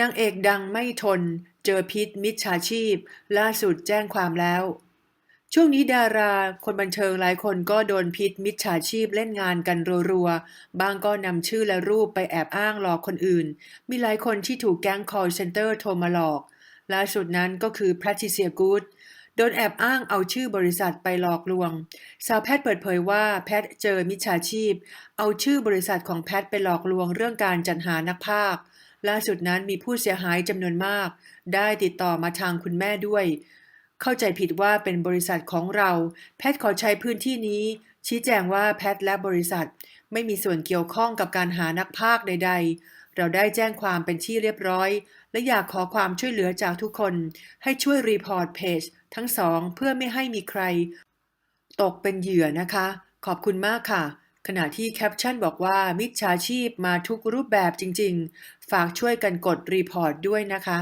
นางเอกดังไม่ทน เจอพิษมิจฉาชีพ ล่าสุดแจ้งความแล้ว ช่วงนี้ดาราคนบันเทิงหลายคนก็โดนพิษมิจฉาชีพเล่นงานกันรัวๆ บางก็นำชื่อและรูปไปแอบอ้างหลอกคนอื่น มีหลายคนที่ถูกแก๊ง call center โทรมาหลอก ล่าสุดนั้นก็คือ Patricia Good โดนแอบอ้างเอาชื่อบริษัทไปหลอกลวง สาวแพทย์เปิดเผยว่าแพทย์เจอมิจฉาชีพ เอาชื่อบริษัทของแพทย์ไปหลอกลวงเรื่องการจัดหานักพากย์ ล่าสุดนั้นมีผู้เสียหายจำนวนมาก ได้ติดต่อมาทางคุณแม่ด้วย เข้าใจผิดว่าเป็นบริษัทของเรา แพทย์ขอใช้พื้นที่นี้ ชี้แจงว่าแพทย์และบริษัท ไม่มีส่วนเกี่ยวข้องกับการหานักพากย์ใด ๆ เราได้แจ้งความเป็นที่เรียบร้อย และอยากขอความช่วยเหลือจากทุกคน ให้ช่วยรีพอร์ตเพจทั้งสองเพื่อไม่ให้มีใคร ตกเป็นเหยื่อนะคะ ขอบคุณมากค่ะ ขณะที่แคปชั่นบอกว่ามิจฉาชีพมาทุกรูปแบบจริง ๆ ฝากช่วยกันกดรีพอร์ตด้วยนะคะ